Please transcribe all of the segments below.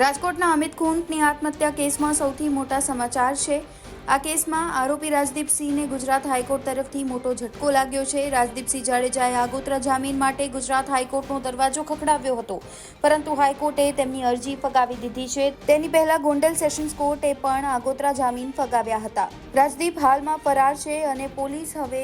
રાજકોટના અમિત કુંટની આત્મહત્યા કેસમાં સૌથી મોટા સમાચાર છે. આ કેસમાં આરોપી રાજદીપસિંહને ગુજરાત હાઈકોર્ટ તરફથી મોટો ઝટકો લાગ્યો છે. રાજદીપસિંહ જાડેજાએ આગોતરા જામીન માટે ગુજરાત હાઈકોર્ટનો દરવાજો ખખડાવ્યો હતો. પરંતુ હાઈકોર્ટે તેમની અરજી ફગાવી દીધી છે. તેની પહેલા ગોંડલ સેશન્સ કોર્ટે પણ આગોતરા જામીન ફગાવ્યા હતા. રાજદીપ હાલમાં ફરાર છે અને પોલીસ હવે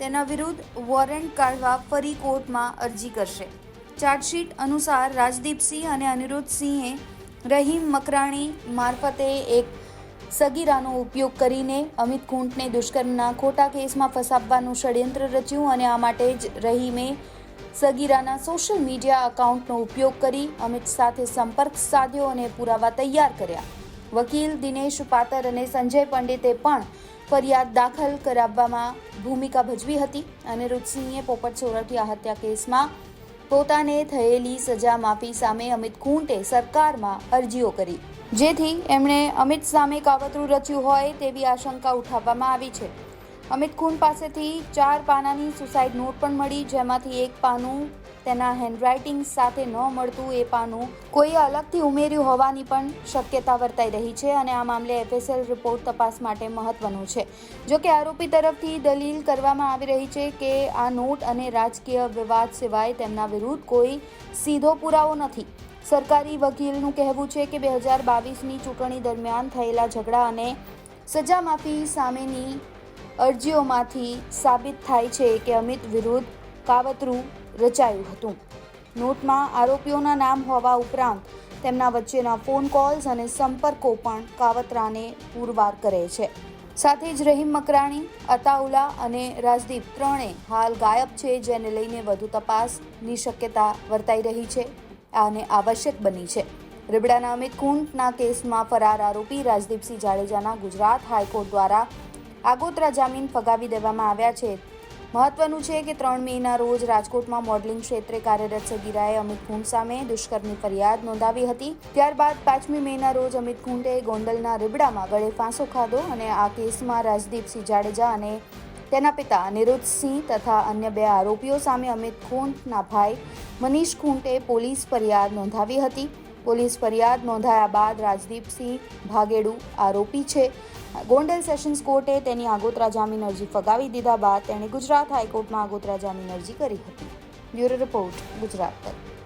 તેના વિરુદ્ધ વોરંટ કાઢવા ફરી કોર્ટમાં અરજી કરશે. ચાર્જશીટ અનુસાર રાજદીપસિંહ અને અનિરુદ્ધસિંહે રહીમ મકરાણી મારફતે એક સગીરાનો ઉપયોગ કરીને અમિત ખૂંટને દુષ્કર્મના ખોટા કેસમાં ફસાવવાનું ષડયંત્ર રચ્યું અને આ માટે જ રહીમે સગીરાના સોશિયલ મીડિયા અકાઉન્ટનો ઉપયોગ કરી અમિત સાથે સંપર્ક સાધ્યો અને પુરાવા તૈયાર કર્યા. વકીલ દિનેશ પાતર અને સંજય પંડિતે પણ ફરિયાદ દાખલ કરાવવામાં ભૂમિકા ભજવી હતી અને અનિરુદ્ધસિંહે પોપટ સોરઠિયા હત્યા કેસમાં પોતાને થયેલી સજા માફી સામે અમિત ખૂંટે સરકારમાં અરજીઓ કરી. જેથી એમણે અમિત સામે કાવતરું રચ્યું હોય તેવી આશંકા ઉઠાવવામાં આવી છે. અમિત ખૂન પાસેથી ચાર પાનાની સુસાઇડ નોટ પણ મળી. જેમાંથી એક પાનું તેના હેન્ડરાઇટિંગ સાથે ન મળતું, એ પાનું કોઈએ અલગથી ઉમેર્યું હોવાની પણ શક્યતા વર્તાઈ રહી છે અને આ મામલે એફએસએલ રિપોર્ટ તપાસ માટે મહત્વનો છે. જો કે આરોપી તરફથી દલીલ કરવામાં આવી રહી છે કે આ નોટ અને રાજકીય વિવાદ સિવાય તેમના વિરુદ્ધ કોઈ સીધો પુરાવો નથી. સરકારી વકીલનું કહેવું છે કે બે હજાર બાવીસની ચૂંટણી દરમિયાન થયેલા ઝઘડા અને સજા માફી સામેની અરજીઓમાંથી સાબિત થાય છે કે અમિત વિરુદ્ધ કાવતરું રચાયું હતું. નોટમાં આરોપીઓના નામ હોવા ઉપરાંત તેમના વચ્ચેના ફોન કોલ્સ અને સંપર્કો પણ કાવતરાને પુરવાર કરે છે. સાથે જ રહીમ મકરાણી, અતાઉલા અને રાજદીપ ત્રણે હાલ ગાયબ છે, જેને લઈને વધુ તપાસની શક્યતા વર્તાઈ રહી છે. અને આવશ્યક બની છે. રીબડાના અમિત કુંટના કેસમાં ફરાર આરોપી રાજદીપસિંહ જાડેજાના ગુજરાત હાઈકોર્ટ દ્વારા આગોતરા જામીન ફગાવી દેવામાં આવ્યા છે. મહત્વનું છે કે ત્રણ મેના રોજ રાજકોટમાં મોડલિંગ ક્ષેત્રે કાર્યરત સગીરાએ અમિત કુંડ સામે દુષ્કર્મની ફરિયાદ નોંધાવી હતી. ત્યારબાદ પાંચમી મેના રોજ અમિત કુંડે ગોંડલના રીબડામાં ગળે ફાંસો ખાધો અને આ કેસમાં રાજદીપસિંહ જાડેજા અને તેના પિતા અનિરુદ્ધસિંહ તથા અન્ય બે આરોપીઓ સામે અમિત ખૂંટના ભાઈ મનીષ ખૂંટે પોલીસ ફરિયાદ નોંધાવી હતી. પોલીસ ફરિયાદ નોંધાયા બાદ રાજદીપસિંહ ભાગેડુ આરોપી છે. ગોંડલ સેશન્સ કોર્ટે તેની આગોતરા જામીન અરજી ફગાવી દીધા બાદ તેણે ગુજરાત હાઈકોર્ટમાં આગોતરા જામીન અરજી કરી હતી. બ્યુરો રિપોર્ટ ગુજરાત તક